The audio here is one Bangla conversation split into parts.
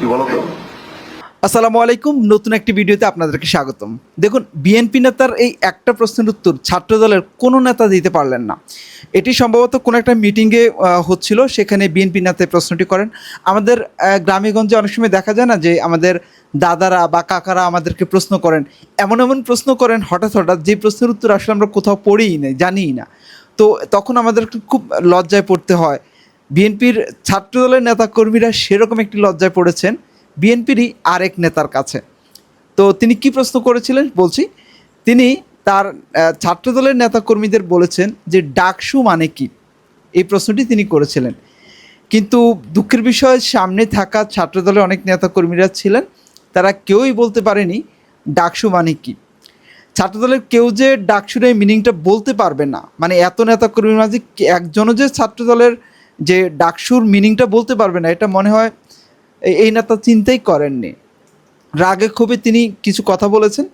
কি বলো তো? আসসালামু আলাইকুম, নতুন একটি ভিডিওতে আপনাদেরকে স্বাগতম। দেখুন, বিএনপি নেতার এই একটা প্রশ্নের উত্তর ছাত্রদলের কোনো নেতা দিতে পারলেন না। এটি সম্ভবত কোনো একটা মিটিংয়ে হচ্ছিল, সেখানে বিএনপি নেতা প্রশ্নটি করেন। আমাদের গ্রামেগঞ্জে অনেক সময় দেখা যায় না যে আমাদের দাদারা বা কাকারা আমাদেরকে প্রশ্ন করেন। এমন এমন প্রশ্ন করেন, হঠাৎ হঠাৎ যে প্রশ্নের উত্তর আসলে আমরা কোথাও পড়িই না জানিই না। তো তখন আমাদেরকে খুব লজ্জায় পড়তে হয়। বিএনপির ছাত্রদলের নেতাকর্মীরা সেরকম একটি লজ্জায় পড়েছেন বিএনপিরই আরেক নেতার কাছে। তো তিনি কি প্রশ্ন করেছিলেন? বলছি, তিনি তার ছাত্রদলের নেতাকর্মীদের বলেছেন যে ডাকসু মানে কি? এই প্রশ্নটি তিনি করেছিলেন। কিন্তু দুঃখের বিষয়, সামনে থাকা ছাত্রদলের অনেক নেতাকর্মীরা ছিলেন, তারা কেউই বলতে পারেনি ডাকসু মানে কি। ছাত্রদলের কেউ যে ডাকসুর এই মিনিংটা বলতে পারবে না। মানে এত নেতাকর্মীর মাঝে একজনও যে ছাত্রদলের যে ডাকসুর মিনিংটা বলতে পারবে না, এটা মনে হয় এই- নেতা চিন্তাই করেননি। রাগে ক্ষোভে তিনি কিছু কথা বলেছেন,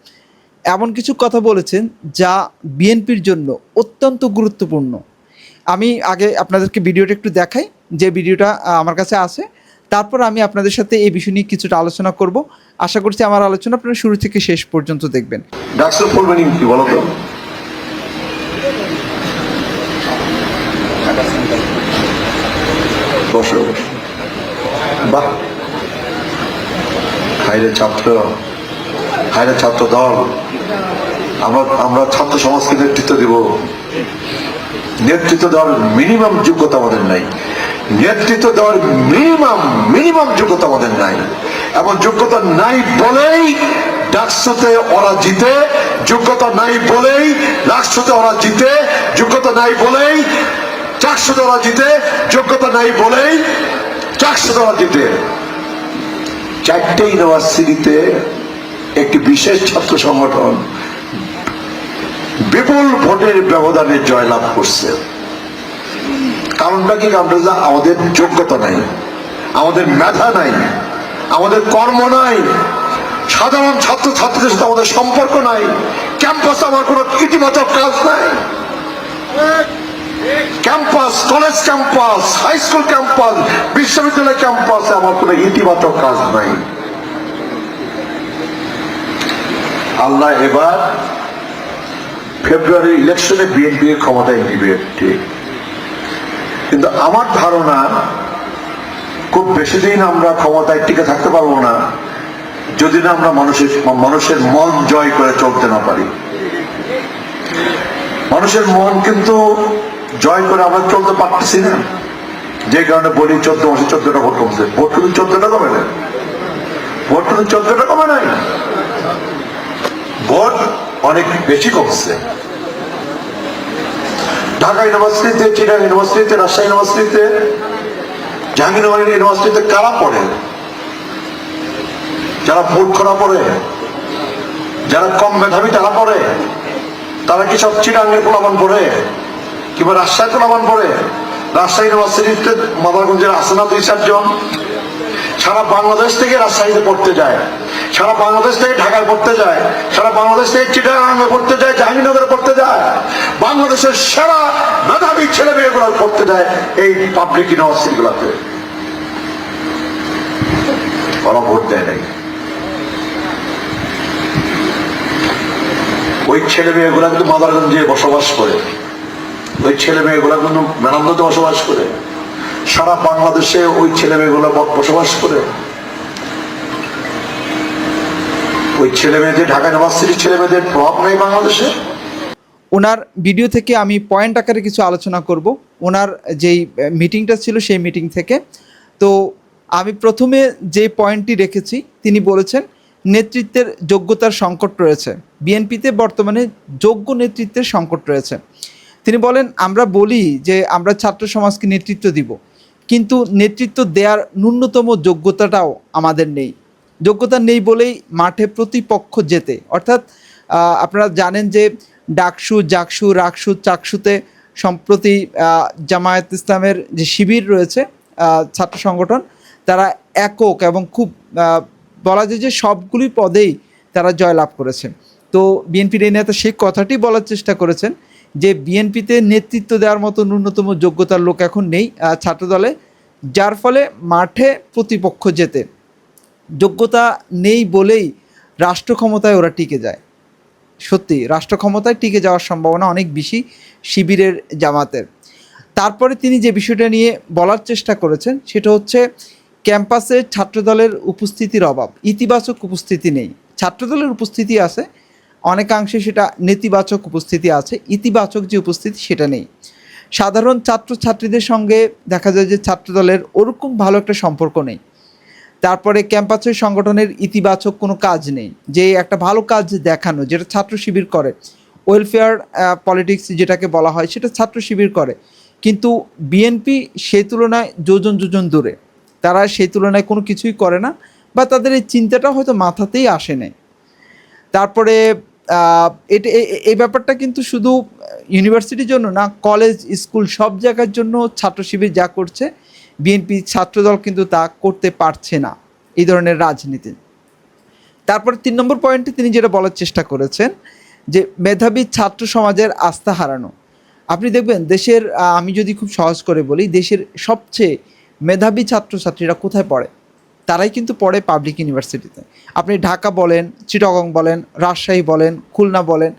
এমন কিছু কথা বলেছেন যা বিএনপির জন্য অত্যন্ত গুরুত্বপূর্ণ। আমি আগে আপনাদেরকে ভিডিওটা একটু দেখাই, যে ভিডিওটা আমার কাছে আছে। তারপর আমি আপনাদের সাথে এই বিষয় নিয়ে কিছুটা আলোচনা করব। আশা করছি আমার আলোচনা আপনারা শুরু থেকে শেষ পর্যন্ত দেখবেন। ডাকসুর ফুল মিনিং কি বলো বসো। বাহ। হাইরে ছাত্র। হাইরে ছাত্র দল। আমরা আমরা ছাত্র সমাজকে নেতৃত্ব দিব। নেতৃত্ব দেওয়ার মিনিমাম যোগ্যতা আমাদের নাই। নেতৃত্ব দেওয়ার মিনিমাম মিনিমাম যোগ্যতা আমাদের নাই। এমন যোগ্যতা নাই বলেই ডাকসাতে ওরা জিতে, যোগ্যতা নাই বলেই রাষ্ট্রতে ওরা জিতে, যোগ্যতা নাই বলেই চাকসাতে ওরা জিতে যোগ্যতা নাই বলেই চারশো ওরা জিতে চারটে ইউনিভার্সিটিতে একটি বিশেষ ছাত্র সংগঠন বিপুল ভোটের ব্যবধানে জয়লাভ করছে। কারণটা কি? কারণটা আমাদের যোগ্যতা নাই, আমাদের মেধা নাই, আমাদের কর্ম নাই, সাধারণ ছাত্র ছাত্রীদের সাথে আমাদের সম্পর্ক নাই, ক্যাম্পাসে আমার কোনো ইতিবাচক কাজ নাই। Campus, college campus high school campus, বিশ্ববিদ্যালয় ক্যাম্পাসে, আমার কোনো ইতিবাচক কাজ নাই। আল্লাহ এবার ফেব্রুয়ারি ইলেকশনে বিএনপি ক্ষমতায় নিবে, ঠিক। কিন্তু আমার ধারণা, খুব বেশি দিন আমরা ক্ষমতায় টিকে থাকতে পারব না, যদি না আমরা মানুষের মানুষের মন জয় করে চলতে না পারি। মানুষের মন কিন্তু জয় করে আমরা চলতে পারতেছি না। যে কারণে বলি চোদ্দ মাসে চোদ্দটা ভোট কমছে। ভোট কিন্তু চোদ্দটা কমে না ভোট কিন্তু চোদ্দটা কমে নাই। ভোট অনেক বেশি কমছে। ঢাকা ইউনিভার্সিটিতে চিটাং ইউনিভার্সিটিতে, রাজশাহী ইউনিভার্সিটিতে, জাহাঙ্গীরনগর ইউনিভার্সিটিতে কারা পড়ে? যারা ভোট করা পড়ে, যারা কম মেধাবী তারা পড়ে, তারা কি সব চিটাঙ্গের পোলাবান পড়ে? কিংবা রাজশাহী পোলাবান পড়ে রাজশাহী ইউনিভার্সিটিতে মাদারগঞ্জের আছে না দুই চারজন সারা বাংলাদেশ থেকে রাজশাহীতে পড়তে যায়, সারা বাংলাদেশ থেকে ঢাকায় পড়তে যায়, সারা বাংলাদেশ থেকে চিটাগাঙ্গে পড়তে যায়, জাহাঙ্গীরনগরে পড়তে যায়, বাংলাদেশের সেরা মেধাবী ছেলে মেয়েগুলো পড়তে যায় এই পাবলিক ইউনিভার্সিটি গুলাতে ওরা ভোট দেয় নাই। ওই ছেলে মেয়েগুলা কিন্তু মাদারগঞ্জে বসবাস করে। ওই ছেলে মেয়েগুলা কিন্তু মেনান্দতে বসবাস করে। সারা বাংলাদেশে ওই ছেলে মেয়েগুলো বসবাস করে। ওই ছেলে মেয়েদের ঢাকা ইউনিভার্সিটির ছেলে মেয়েদের প্রভাব নেই বাংলাদেশে। ওনার ভিডিও থেকে আমি পয়েন্ট আকারে কিছু আলোচনা করব। ওনার যেই মিটিংটা ছিল সেই মিটিং থেকে। তো আমি প্রথমে যে পয়েন্টটি রেখেছি, তিনি বলেছেন, নেতৃত্বের যোগ্যতার সংকট রয়েছে। বিএনপিতে বর্তমানে যোগ্য নেতৃত্বের সংকট রয়েছে। তিনি বলেন, আমরা বলি যে আমরা ছাত্র সমাজকে নেতৃত্ব দিব, কিন্তু নেতৃত্ব দেওয়ার ন্যূনতম যোগ্যতাটাও আমাদের নেই। যোগ্যতা নেই বলেই মাঠে প্রতিপক্ষ যেতে। অর্থাৎ আপনারা জানেন যে ডাকসু, জাকসু, রাকসু, চাকসুতে সম্প্রতি জামায়াত ইসলামের যে শিবির রয়েছে ছাত্র সংগঠন, তারা একক এবং খুব বলা যায় যে সবগুলি পদেই তারা জয়লাভ করেছেন তো বিএনপির এই নেতা সেই কথাটি বলার চেষ্টা করেছেন যে বিএনপিতে নেতৃত্ব দেওয়ার মতো ন্যূনতম যোগ্যতার লোক এখন নেই ছাত্রদলে, যার ফলে মাঠে প্রতিপক্ষ যেতে যোগ্যতা নেই বলেই রাষ্ট্র ক্ষমতায় ওরা টিকে যায়। সত্যি, রাষ্ট্র ক্ষমতায় টিকে যাওয়ার সম্ভাবনা অনেক বেশি শিবিরের জামাতের। তারপরে তিনি যে বিষয়টা নিয়ে বলার চেষ্টা করেছেন, সেটা হচ্ছে ক্যাম্পাসে ছাত্রদলের উপস্থিতির অভাব। ইতিবাচক উপস্থিতি নেই। ছাত্রদলের উপস্থিতি আছে অনেকাংশে সেটা নেতিবাচক উপস্থিতি আছে, ইতিবাচক যে উপস্থিতি সেটা নেই। সাধারণ ছাত্রছাত্রীদের সঙ্গে দেখা যায় যে ছাত্রদলের ওরকম ভালো একটা সম্পর্ক নেই। তারপরে ক্যাম্পাসের সংগঠনের ইতিবাচক কোনো কাজ নেই। যে একটা ভালো কাজ দেখানো, যেটা ছাত্র শিবির করে, ওয়েলফেয়ার পলিটিক্স যেটাকে বলা হয়, সেটা ছাত্র শিবির করে। কিন্তু বিএনপি সেই তুলনায় যোজন যোজন দূরে। তারা সেই তুলনায় কোনো কিছুই করে না, বা তাদের এই চিন্তাটা হয়তো মাথাতেই আসে নাই। তারপরে এটা এই ব্যাপারটা কিন্তু শুধু ইউনিভার্সিটির জন্য না কলেজ স্কুল সব জায়গার জন্য ছাত্র শিবির যা করছে বিএনপি ছাত্রদল কিন্তু তা করতে পারছে না, এই ধরনের রাজনীতি। তারপরে তিন নম্বর পয়েন্টে তিনি যেটা বলার চেষ্টা করেছেন, যে মেধাবী ছাত্র সমাজের আস্থা হারানো। আপনি দেখবেন দেশের আমি যদি খুব সহজ করে বলি, দেশের সবচেয়ে মেধাবী ছাত্রছাত্রীরা কোথায় পড়ে? তারাই কিন্তু পড়ে পাবলিক ইউনিভার্সিটিতে আপনি ঢাকা বলেন, চিটাগং বলেন, রাজশাহী বলেন, খুলনা বলেন,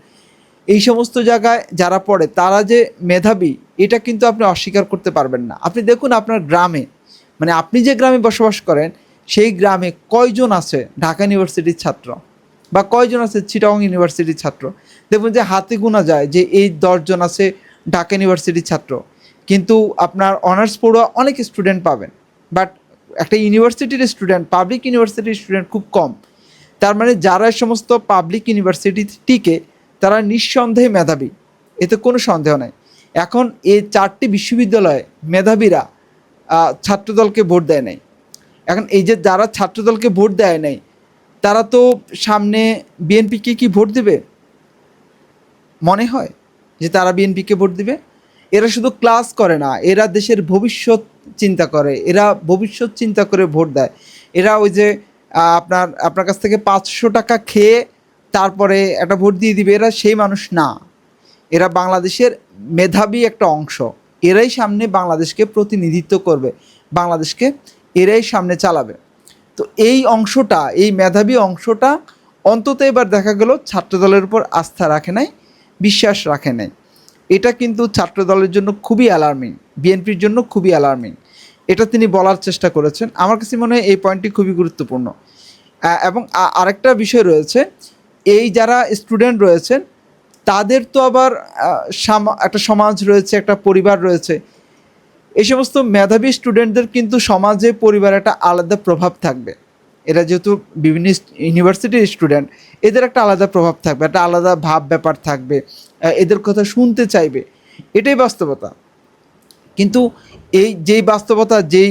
এই সমস্ত জায়গায় যারা পড়ে, তারা যে মেধাবী, এটা কিন্তু আপনি অস্বীকার করতে পারবেন না। আপনি দেখুন আপনার গ্রামে মানে আপনি যে গ্রামে বসবাস করেন, সেই গ্রামে কয়জন আছে ঢাকা ইউনিভার্সিটির ছাত্র বা কয়জন আছে চিটাগং ইউনিভার্সিটির ছাত্র? দেখুন যে হাতে গোনা যায় যে এই দশজন আছে ঢাকা ইউনিভার্সিটির ছাত্র। কিন্তু আপনার অনার্স পড়ুয়া অনেক স্টুডেন্ট পাবেন। বাট একটা ইউনিভার্সিটির স্টুডেন্ট পাবলিক ইউনিভার্সিটির স্টুডেন্ট খুব কম। তার মানে যারা সমস্ত পাবলিক ইউনিভার্সিটি টিকে, তারা নিঃসন্দেহে মেধাবী। এতে কোনো সন্দেহ নাই। এখন এই চারটি বিশ্ববিদ্যালয়ে মেধাবীরা ছাত্রদলকে ভোট দেয় নাই। এখন এই যে যারা ছাত্রদলকে ভোট দেয় নাই, তারা তো সামনে বিএনপিকে কি ভোট দেবে? মনে হয় যে তারা বিএনপিকে ভোট দেবে। এরা শুধু ক্লাস করে না, এরা দেশের ভবিষ্যৎ চিন্তা করে, এরা ভবিষ্যৎ চিন্তা করে ভোট দেয়। এরা ওই যে আপনার আপনার কাছ থেকে পাঁচশো টাকা খেয়ে তারপরে একটা ভোট দিয়ে দিবে, এরা সেই মানুষ না। এরা বাংলাদেশের মেধাবী একটা অংশ। এরাই সামনে বাংলাদেশকে প্রতিনিধিত্ব করবে, বাংলাদেশকে এরাই সামনে চালাবে। তো এই অংশটা, এই মেধাবী অংশটা অন্তত এবার দেখা গেল ছাত্রদলের উপর আস্থা রাখে নাই, বিশ্বাস রাখে নাই। এটা কিন্তু ছাত্র দলের জন্য খুবই অ্যালার্মিং বিএনপির জন্য খুবই অ্যালার্মিং এটা তিনি বলার চেষ্টা করেছেন। আমার কাছে মনে হয় এই পয়েন্টটি খুবই গুরুত্বপূর্ণ। এবং আরেকটা বিষয় রয়েছে, এই যারা স্টুডেন্ট রয়েছেন, তাদের তো আবার একটা সমাজ রয়েছে, একটা পরিবার রয়েছে। এই সমস্ত মেধাবী স্টুডেন্টদের কিন্তু সমাজে, পরিবারে একটা আলাদা প্রভাব থাকবে। এরা যেহেতু বিভিন্ন ইউনিভার্সিটির স্টুডেন্ট এদের একটা আলাদা প্রভাব থাকবে, একটা আলাদা ভাব ব্যাপার থাকবে। এদের কথা শুনতে চাইবে। এটাই বাস্তবতা। কিন্তু এই যেই বাস্তবতা, যেই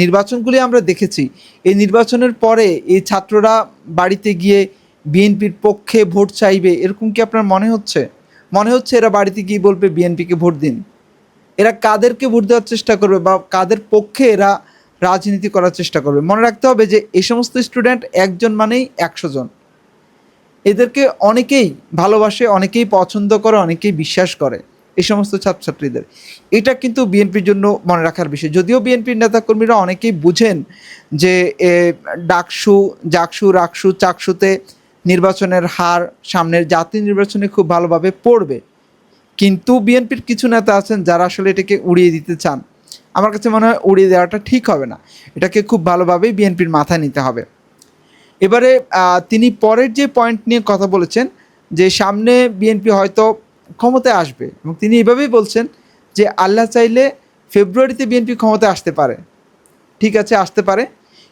নির্বাচনগুলি আমরা দেখেছি, এই নির্বাচনের পরে এই ছাত্ররা বাড়িতে গিয়ে বিএনপির পক্ষে ভোট চাইবে, এরকম কি আপনার মনে হচ্ছে? মনে হচ্ছে এরা বাড়িতে গিয়ে বলবে, বিএনপিকে ভোট দিন এরা কাদেরকে ভোট দেওয়ার চেষ্টা করবে বা কাদের পক্ষে এরা রাজনীতি করার চেষ্টা করবে? মনে রাখতে হবে যে এই সমস্ত স্টুডেন্ট একজন মানেই একশো জন। এদেরকে অনেকেই ভালোবাসে, অনেকেই পছন্দ করে, অনেকেই বিশ্বাস করে, এই সমস্ত ছাত্রছাত্রীদের। এটা কিন্তু বিএনপির জন্য মনে রাখার বিষয়। যদিও বিএনপির নেতাকর্মীরা অনেকেই বুঝেন যে ডাকসু, জাকসু, রাকসু, চাকসুতে নির্বাচনের হার সামনের জাতীয় নির্বাচনে খুব ভালোভাবে পড়বে। কিন্তু বিএনপির কিছু নেতা আছেন যারা আসলে এটাকে উড়িয়ে দিতে চান। আমার কাছে মনে হয় উড়িয়ে দেওয়াটা ঠিক হবে না। এটাকে খুব ভালোভাবেই বিএনপির মাথায় নিতে হবে। এবারে তিনি পরের যে পয়েন্ট নিয়ে কথা বলেছেন, যে সামনে বিএনপি হয়তো ক্ষমতায় আসবে, এবং তিনি এভাবেই বলছেন যে আল্লাহ চাইলে ফেব্রুয়ারিতে বিএনপি ক্ষমতায় আসতে পারে। ঠিক আছে, আসতে পারে,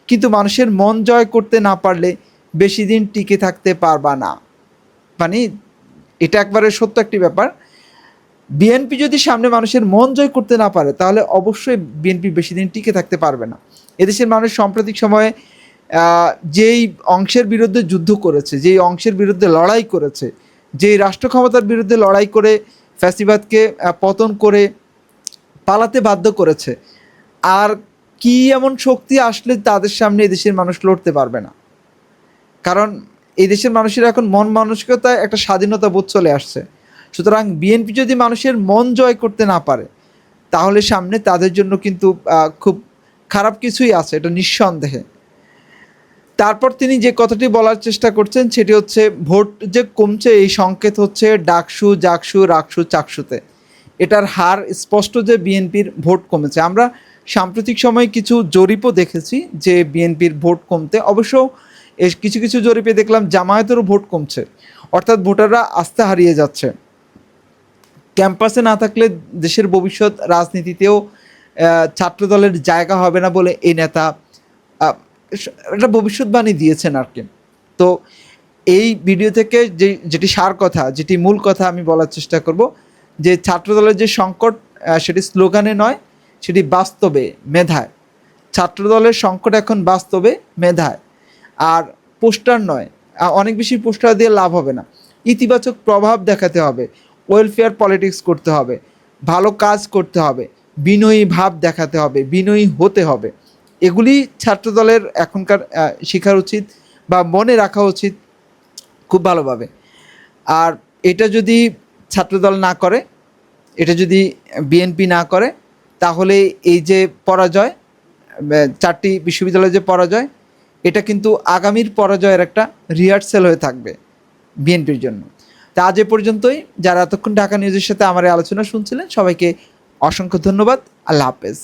কিন্তু মানুষের মন জয় করতে না পারলে বেশি দিন টিকে থাকতে পারবা না। মানে এটা একবারে সত্য একটি ব্যাপার। বিএনপি যদি সামনে মানুষের মন জয় করতে না পারে, তাহলে অবশ্যই বিএনপি বেশি দিন টিকে থাকতে পারবে না। এদেশের মানুষ সাম্প্রতিক সময়ে যেই অংশের বিরুদ্ধে যুদ্ধ করেছে, যেই অংশের বিরুদ্ধে লড়াই করেছে, যেই রাষ্ট্র ক্ষমতার বিরুদ্ধে লড়াই করে ফ্যাসিবাদকে পতন করে পালাতে বাধ্য করেছে, আর কি এমন শক্তি আসলে তাদের সামনে এদেশের মানুষ লড়তে পারবে না। কারণ এই দেশের মানুষের এখন মন মানসিকতায় একটা স্বাধীনতা বোধ চলে আসছে। সুতরাং বিএনপি যদি মানুষের মন জয় করতে না পারে, তাহলে সামনে তাদের জন্য কিন্তু খুব খারাপ কিছুই আছে, এটা নিঃসন্দেহে। তারপর তিনি যে কথাটি বলার চেষ্টা করছেন সেটি হচ্ছে, ভোট যে কমছে, এই সংকেত হচ্ছে ডাকসু, জাকসু, রাকসু, চাকসুতে। এটার হার স্পষ্ট যে বিএনপির ভোট কমেছে। আমরা সাম্প্রতিক সময়ে কিছু জরিপও দেখেছি যে বিএনপির ভোট কমতে। অবশ্য কিছু কিছু জরিপে দেখলাম জামায়াতেরও ভোট কমছে। অর্থাৎ ভোটাররা আস্থা হারিয়ে যাচ্ছে। ক্যাম্পাসে না থাকলে দেশের ভবিষ্যৎ রাজনীতিতেও ছাত্রদলের জায়গা হবে না বলে এই নেতা একটা ভবিষ্যৎবাণী দিয়েছেন আর কি তো এই ভিডিও থেকে যে, যেটি সার কথা, যেটি মূল কথা আমি বলার চেষ্টা করব, যে ছাত্রদলের যে সংকট সেটি স্লোগানে নয়, সেটি বাস্তবে মেধায়। ছাত্রদলের সংকট এখন বাস্তবে মেধায়। আর পোস্টার নয় অনেক বেশি পোস্টার দিয়ে লাভ হবে না। ইতিবাচক প্রভাব দেখাতে হবে, ওয়েলফেয়ার পলিটিক্স করতে হবে, ভালো কাজ করতে হবে, বিনয়ী ভাব দেখাতে হবে, বিনয়ী হতে হবে। এগুলি ছাত্রদলের এখনকার শেখার উচিত বা মনে রাখা উচিত খুব ভালোভাবে। আর এটা যদি ছাত্রদল না করে, এটা যদি বিএনপি না করে, তাহলে এই যে পরাজয় চারটি বিশ্ববিদ্যালয়ের যে পরাজয়, এটা কিন্তু আগামীর পরাজয়ের একটা রিহার্সেল হয়ে থাকবে বিএনপির জন্য। তা আজ এ পর্যন্তই। যারা এতক্ষণ ঢাকা নিউজের সাথে আমার আলোচনা শুনছিলেন, সবাইকে অসংখ্য ধন্যবাদ। আল্লাহ হাফেজ।